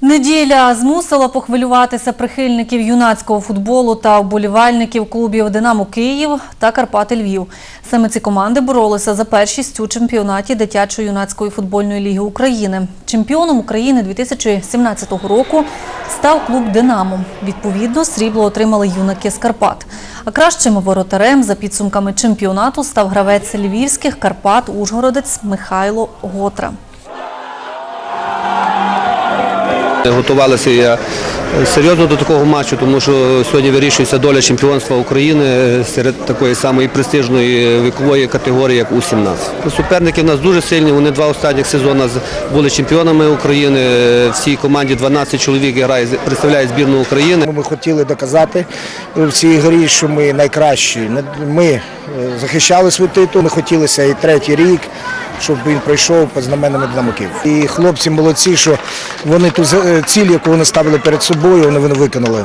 Неділя змусила похвилюватися прихильників юнацького футболу та вболівальників клубів «Динамо Київ» та «Карпати Львів». Саме ці команди боролися за першість у чемпіонаті дитячої юнацької футбольної ліги України. Чемпіоном України 2017 року став клуб «Динамо». Відповідно, срібло отримали юнаки з Карпат. А кращим воротарем за підсумками чемпіонату став гравець львівських Карпат Ужгородець Михайло Готра. Готувалися я серйозно до такого матчу, тому що сьогодні вирішується доля чемпіонства України серед такої самої престижної вікової категорії, як У-17. Суперники в нас дуже сильні. Вони два останніх сезони були чемпіонами України. В цій команді 12 чоловік представляє збірну України. Ми хотіли доказати в цій грі, що ми найкращі. Ми е, захищали свій титул. Ми хотілося і третій рік, щоб він пройшов під знаменами Динамоків. І хлопці молодці, що вони ту за- ціль, яку вони ставили перед собою, вони виконали.